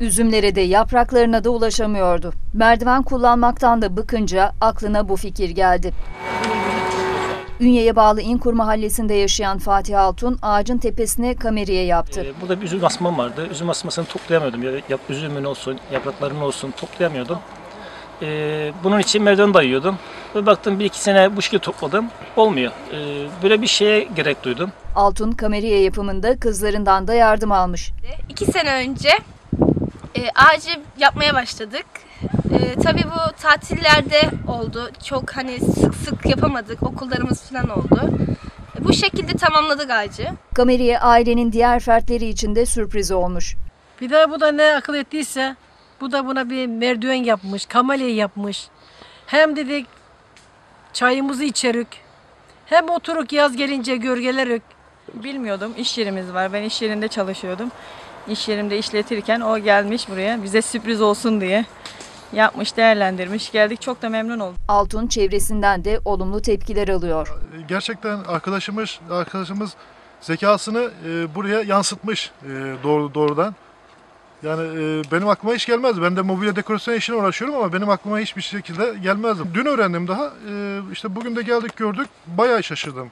Üzümlere de yapraklarına da ulaşamıyordu. Merdiven kullanmaktan da bıkınca aklına bu fikir geldi. Ünye'ye bağlı İnkur mahallesinde yaşayan Fatih Altun ağacın tepesine kameriye yaptı. Ee, Burada bir üzüm asmam vardı. Üzüm asmasını toplayamıyordum. Ya, yap, üzümün olsun, yapraklarının olsun toplayamıyordum. Ee, bunun için merdiven dayıyordum. Ve baktım bir iki sene bu şekilde topladım. Olmuyor. Ee, böyle bir şeye gerek duydum. Altun kameriye yapımında kızlarından da yardım almış. İki sene önce e, ağacı yapmaya başladık. E, tabii bu tatillerde oldu. Çok hani sık sık yapamadık. Okullarımız falan oldu. E, bu şekilde tamamladık ağacı. Kameriye ailenin diğer fertleri için de sürpriz olmuş. Bir de bu da ne akıl ettiyse bu da buna bir merdiven yapmış, kamelya yapmış. Hem dedik çayımızı içerik. Hem oturuk yaz gelince gölgelerek. Bilmiyordum. İş yerimiz var. Ben iş yerinde çalışıyordum. İş yerimde işletirken o gelmiş buraya. Bize sürpriz olsun diye yapmış, değerlendirmiş. Geldik çok da memnun oldum. Altun çevresinden de olumlu tepkiler alıyor. gerçekten arkadaşımız arkadaşımız zekasını e, buraya yansıtmış e, doğru doğrudan. Yani e, benim aklıma hiç gelmezdi. Ben de mobilya dekorasyon işine uğraşıyorum ama benim aklıma hiçbir şekilde gelmezdi. Dün öğrendim daha. E, işte bugün de geldik gördük. Bayağı şaşırdım.